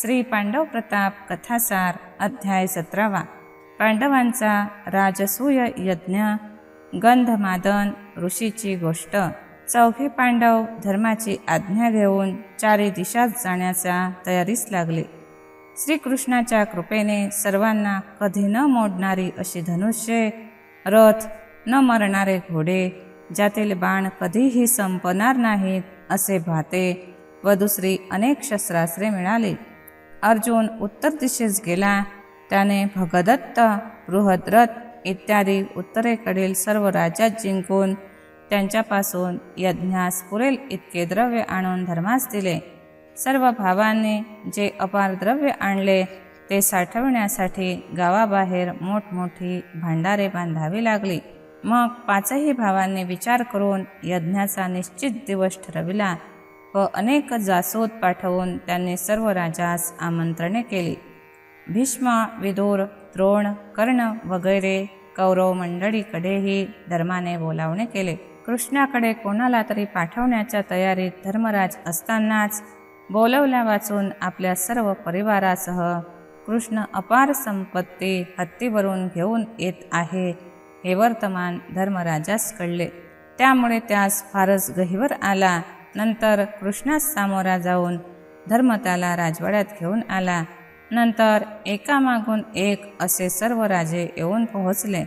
श्री पांडव प्रताप कथासार अध्याय सतरावा. पांडवांचा राजसूय यज्ञ. गंधमादन ऋषीची गोष्ट. चौघे पांडव धर्माची आज्ञा घेऊन चारी दिशात जाण्याच्या तयारीस लागले. श्रीकृष्णाच्या कृपेने सर्वांना कधी न मोडणारी अशी धनुष्ये रथ न मरणारे घोडे ज्यातील बाण कधीही संपणार नाहीत असे भाते व दुसरी अनेक शस्त्रास्त्रे मिळाली. अर्जुन उत्तर दिशेस गेला. त्याने भगदत्त बृहद्रथ इत्यादी उत्तरेकडील सर्व राज्यात जिंकून त्यांच्यापासून यज्ञास पुरेल इतके द्रव्य आणून धर्मास दिले. सर्व भावांनी जे अपार द्रव्य आणले ते साठवण्यासाठी गावाबाहेर मोठमोठी भांडारे बांधावी लागली. मग पाचही भावांनी विचार करून यज्ञाचा निश्चित दिवस ठरविला. व अनेक जासूद पाठवून त्यांनी सर्व राजास आमंत्रणे केली. भीष्म विदूर द्रोण कर्ण वगैरे कौरव मंडळीकडेही धर्माने बोलावणे केले. कृष्णाकडे कोणाला तरी पाठवण्याच्या तयारीत धर्मराज असतानाच बोलवल्या वाचून आपल्या सर्व परिवारासह कृष्ण अपार संपत्ती हत्तीवरून घेऊन येत आहे हे वर्तमान धर्मराजास कळले. त्यामुळे त्यास फारच गहिवर आला नंतर कृष्णास सामोरा जाऊन धर्म त्याला राजवाड्यात घेऊन आला. नंतर एकामागून एक असे सर्व राजे येऊन पोहोचले.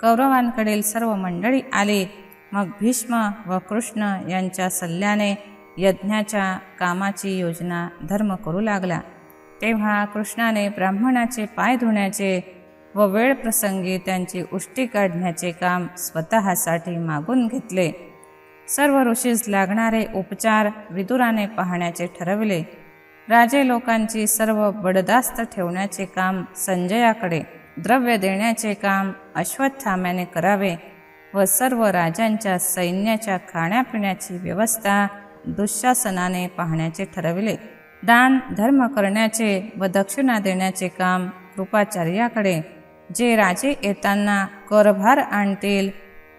कौरवांकडील सर्व मंडळी आली. मग भीष्म व कृष्ण यांच्या सल्ल्याने यज्ञाच्या कामाची योजना धर्म करू लागला. तेव्हा कृष्णाने ब्राह्मणाचे पाय धुण्याचे व वेळ प्रसंगी त्यांची उष्टी काढण्याचे काम स्वतःसाठी मागून घेतले. सर्व ऋषीस लागणारे उपचार विदुराने पाहण्याचे ठरविले. राजे लोकांची सर्व बडदास्त ठेवण्याचे काम संजयाकडे द्रव्य देण्याचे काम अश्वत्थाम्याने करावे व सर्व राजांच्या सैन्याच्या खाण्यापिण्याची व्यवस्था दुःशासनाने पाहण्याचे ठरविले. दान धर्म करण्याचे व दक्षिणा देण्याचे काम कृपाचार्याकडे जे राजे येताना करभार आणतील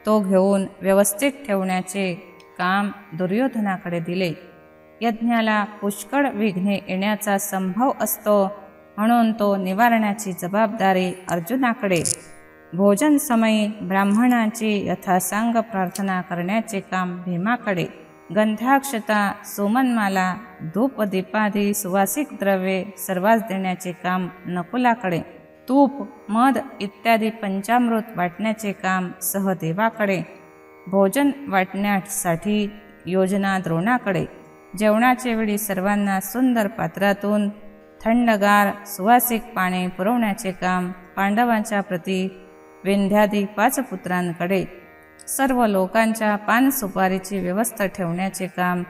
तो घेऊन व्यवस्थित ठेवण्याचे काम दुर्योधनाकडे दिले. यज्ञाला पुष्कळ विघ्ने येण्याचा संभव असतो म्हणून तो निवारण्याची जबाबदारी अर्जुनाकडे. भोजन समयी ब्राह्मणाची यथासांग प्रार्थना करण्याचे काम भीमाकडे. गंधाक्षता सुमनमाला धूपदीपादी सुवासिक द्रव्ये सर्वांस देण्याचे काम नकुलाकडे. तूप मध इत्यादी पंचामृत वाटण्याचे काम सहदेवाकडे भोजन वाटण्यासाठी योजना द्रोणाकडे. जेवणाचे वेळी सर्वांना सुंदर पात्रातून थंडगार सुवासिक पाणी पुरवण्याचे काम पांडवांच्या प्रती विंध्यादी पाच पुत्रांकडे सर्व लोकांच्या पान सुपारीची व्यवस्था ठेवण्याचे काम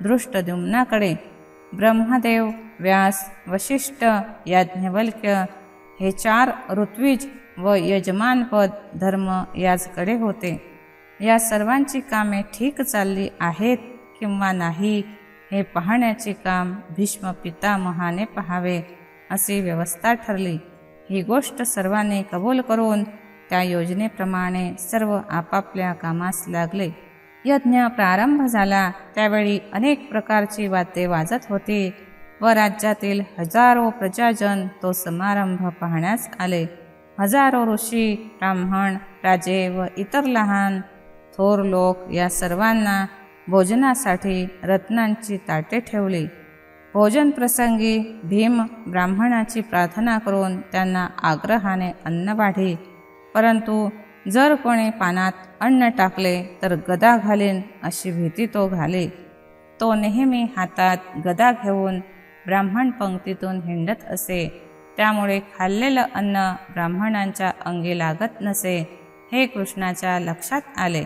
दृष्टद्युम्नाकडे. ब्रह्मदेव व्यास वशिष्ठ याज्ञवल्क्य हे चार ऋत्विज व यजमानपद धर्म याचकडे होते. या सर्वांची कामे ठीक चालली आहेत किंवा नाही हे पाहण्याचे काम भीष्म पितामहाने पहावे अशी व्यवस्था ठरली. ही गोष्ट सर्वांनी कबूल करून त्या योजनेप्रमाणे सर्व आपापल्या कामास लागले. यज्ञ प्रारंभ झाला त्यावेळी अनेक प्रकारची वाद्ये वाजत होती. व राज्यातील हजारो प्रजाजन तो समारंभ पाहण्यास आले. हजारो ऋषी ब्राह्मण राजे व इतर लहान थोर लोक या सर्वांना भोजनासाठी रत्नांची ताटे ठेवली. भोजन प्रसंगी भीम ब्राह्मणाची प्रार्थना करून त्यांना आग्रहाने अन्न वाढी. परंतु जर कोणी पानात अन्न टाकले तर गदा घालीन अशी भीती तो घाली. तो नेहमी हातात गदा घेऊन ब्राह्मण पंक्तीतून हिंडत असे. त्यामुळे खाल्लेलं अन्न ब्राह्मणांच्या अंगी लागत नसे हे कृष्णाच्या लक्षात आले.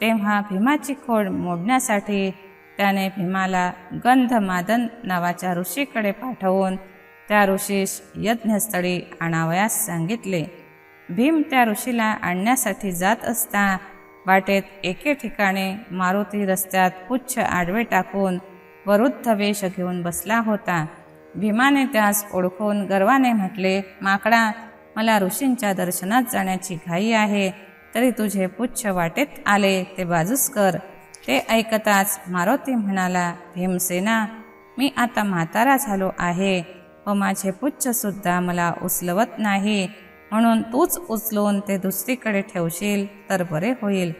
तेव्हा भीमाची खोड मोडण्यासाठी त्याने भीमाला गंधमादन नावाच्या ऋषीकडे पाठवून त्या ऋषीस यज्ञस्थळी आणावयास सांगितले. भीम त्या ऋषीला आणण्यासाठी जात असता वाटेत एके ठिकाणी मारुती रस्त्यात पुच्छ आडवे टाकून वरुद्ध वेश घेऊन बसला होता. भीमाने त्यास ओळखून गर्वाने म्हटले माकडा मला ऋषींच्या दर्शनात जाण्याची घाई आहे. तरी तुझे पुच्छ वाटेत आले ते बाजूस कर. ते ऐकताच मारुती म्हणाला भीमसेना मी आता म्हातारा झालो आहे. व माझे पुच्छसुद्धा मला उचलवत नाही. म्हणून तूच उचलून ते दुसरीकडे ठेवशील तर बरे होईल.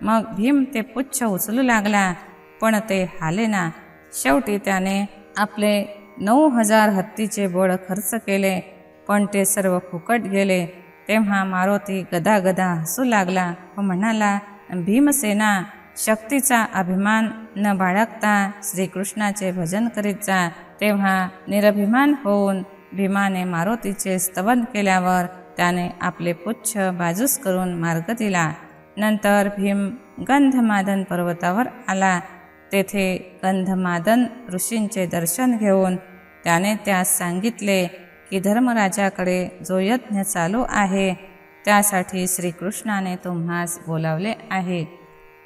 मग भीम ते पुच्छ उचलू लागला पण ते हालेना शेवटी त्याने आपले नऊ हजार हत्तीचे बळ खर्च केले पण ते सर्व फुकट गेले. तेव्हा मारुती गदागदा हसू लागला व म्हणाला भीमसेना शक्तीचा अभिमान न बाळगता श्रीकृष्णाचे भजन करीत जा. तेव्हा निरभिमान होऊन भीमाने मारुतीचे स्तवन केल्यावर त्याने आपले पुच्छ बाजूस करून मार्ग दिला. नंतर भीम गंधमादन पर्वतावर आला. तेथे गंधमादन ऋषींचे दर्शन घेऊन त्याने त्यास सांगितले की धर्मराजाकडे जो यज्ञ चालू आहे त्यासाठी श्रीकृष्णाने तुम्हास बोलावले आहे.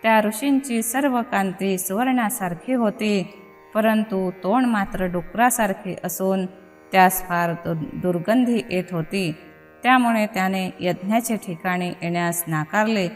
त्या ऋषींची सर्व कांती सुवर्णासारखी होती परंतु तोंड मात्र डुकरासारखे असून त्यास फार दु दुर्गंधी येत होती. त्यामुळे त्याने यज्ञाचे ठिकाणी येण्यास नाकारले.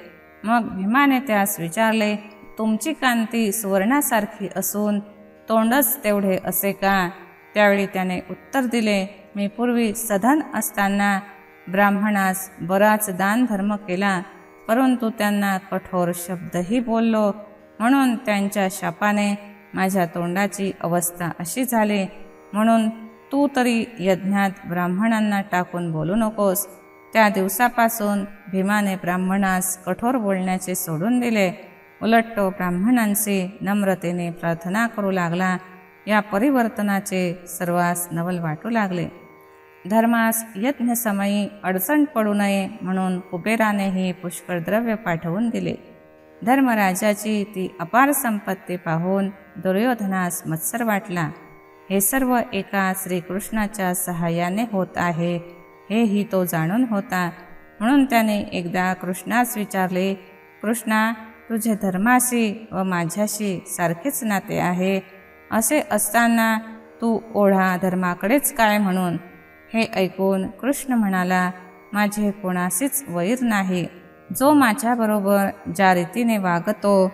मग भीमाने त्यास विचारले तुमची कांती सुवर्णासारखी असून तोंडच तेवढे असे का? त्यावेळी त्याने उत्तर दिले मी पूर्वी सधन असताना ब्राह्मणास बराच दानधर्म केला परंतु त्यांना कठोर शब्दही बोललो. म्हणून त्यांच्या शापाने माझ्या तोंडाची अवस्था अशी झाली. म्हणून तू तरी यज्ञात ब्राह्मणांना टाकून बोलू नकोस. त्या दिवसापासून भीमाने ब्राह्मणास कठोर बोलण्याचे सोडून दिले. उलट तो ब्राह्मणांशी नम्रतेने प्रार्थना करू लागला. या परिवर्तनाचे सर्वांस नवल वाटू लागले. धर्मास यज्ञसमयी अडचण पडू नये म्हणून कुबेरानेही पुष्कळ द्रव्य पाठवून दिले. धर्मराजाची ती अपार संपत्ती पाहून दुर्योधनास मत्सर वाटला. हे सर्व एका श्रीकृष्णाच्या सहाय्याने होत आहे हेही तो जाणून होता. म्हणून त्याने एकदा कृष्णास विचारले कृष्णा तुझे धर्माशी व माझ्याशी सारखेच नाते आहे. असे असताना तू ओढा धर्माकडेच काय म्हणून? हे ऐकून कृष्ण म्हणाला माझे कोणाशीच वैर नाही. जो माझ्याबरोबर ज्या रीतीने वागतो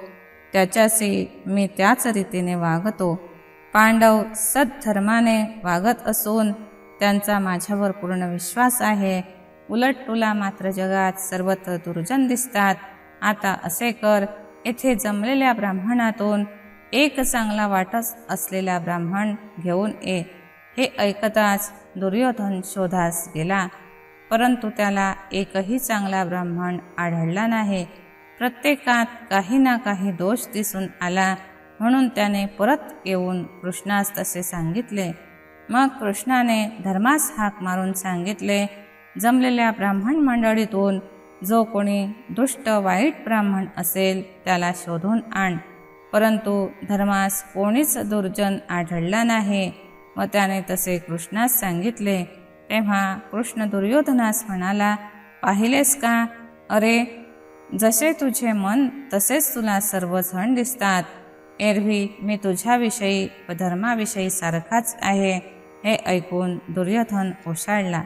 त्याच्याशी मी त्याच रीतीने वागतो. पांडव सद्धर्माने वागत असून त्यांचा माझ्यावर पूर्ण विश्वास आहे. उलट तुला मात्र जगात सर्वत्र दुर्जन दिसतात. आता असे कर. येथे जमलेल्या ब्राह्मणातून एक चांगला वाटस असलेला ब्राह्मण घेऊन ये. हे ऐकताच दुर्योधन शोधास गेला. परंतु त्याला एकही चांगला ब्राह्मण आढळला नाही. प्रत्येकात काही ना काही दोष दिसून आला. म्हणून त्याने परत येऊन कृष्णास तसे सांगितले. मग कृष्णाने धर्मास हाक मारून सांगितले जमलेल्या ब्राह्मण मंडळीतून जो कोणी दुष्ट वाईट ब्राह्मण असेल त्याला शोधून आण. परंतु धर्मास कोणीच दुर्जन आढळला नाही. व त्याने तसे कृष्णास सांगितले तेव्हा कृष्ण दुर्योधनास म्हणाला पाहिलेस का? अरे जसे तुझे मन तसेच तुला सर्वजण दिसतात. एरवी मी तुझ्याविषयी व धर्माविषयी सारखाच आहे. हे ऐकून दुर्योधन ओशाळला.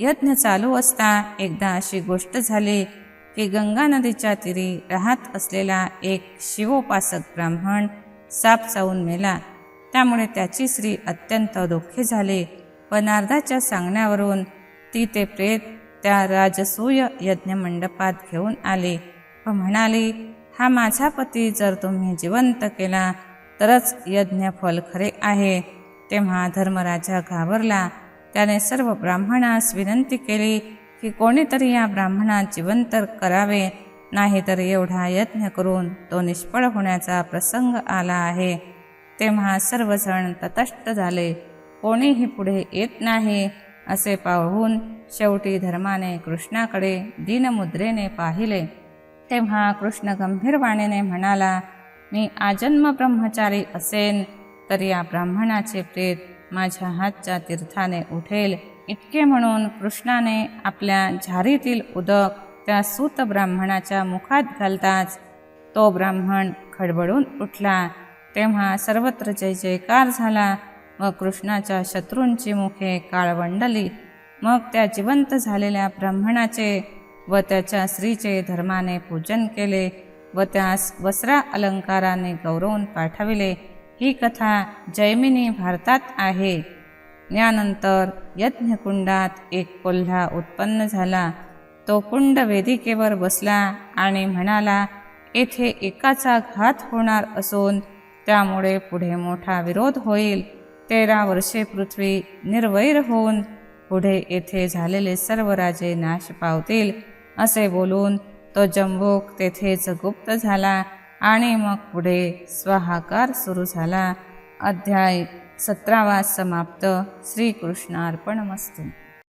यज्ञ चालू असता एकदा अशी गोष्ट झाली की गंगा नदीच्या तीरी राहत असलेला एक शिवोपासक ब्राह्मण साप चावून मेला. त्यामुळे त्याची स्त्री अत्यंत दुःखी झाली. व नारदाच्या सांगण्यावरून ती ते प्रेत त्या राजसूय यज्ञ मंडपात घेऊन आली. व म्हणाली हा माझा पती जर तुम्ही जिवंत केला तरच यज्ञ फल खरे आहे. तेव्हा धर्मराजा घाबरला. त्याने सर्व ब्राह्मणास विनंती केली की कोणीतरी या ब्राह्मणात जिवंत करावे नाहीतर एवढा यत्न करून तो निष्फळ होण्याचा प्रसंग आला आहे. तेव्हा सर्वजण तटस्थ झाले. कोणीही पुढे येत नाही असे पाहून शेवटी धर्माने कृष्णाकडे दीनमुद्रेने पाहिले. तेव्हा कृष्ण गंभीरवाणीने म्हणाला मी आजन्म ब्रह्मचारी असेन तर या ब्राह्मणाचे प्रेत माझ्या हातच्या तीर्थाने उठेल. इतके म्हणून कृष्णाने आपल्या झारीतील उदक त्या सूत ब्राह्मणाच्या मुखात घालताच तो ब्राह्मण खडबडून उठला. तेव्हा सर्वत्र जय जयकार झाला व कृष्णाच्या शत्रूंची मुखे काळवंडली. मग त्या जिवंत झालेल्या ब्राह्मणाचे व त्याच्या स्त्रीचे धर्माने पूजन केले व त्यास वस्त्रा अलंकाराने गौरवून पाठविले. ही कथा जैमिनी भारतात आहे. यानंतर यज्ञकुंडात एक कोल्हा उत्पन्न झाला. तो कुंड वेदिकेवर बसला आणि म्हणाला येथे एकाचा घात होणार असून त्यामुळे पुढे मोठा विरोध होईल. तेरा वर्षे पृथ्वी निर्वैर होऊन पुढे येथे झालेले सर्व राजे नाश पावतील असे बोलून तो जंबूक तेथेच गुप्त झाला. आणि मग पुढे स्वाहाकार सुरू झाला. अध्याय सतरावा समाप्त. श्रीकृष्णार्पणमस्तू.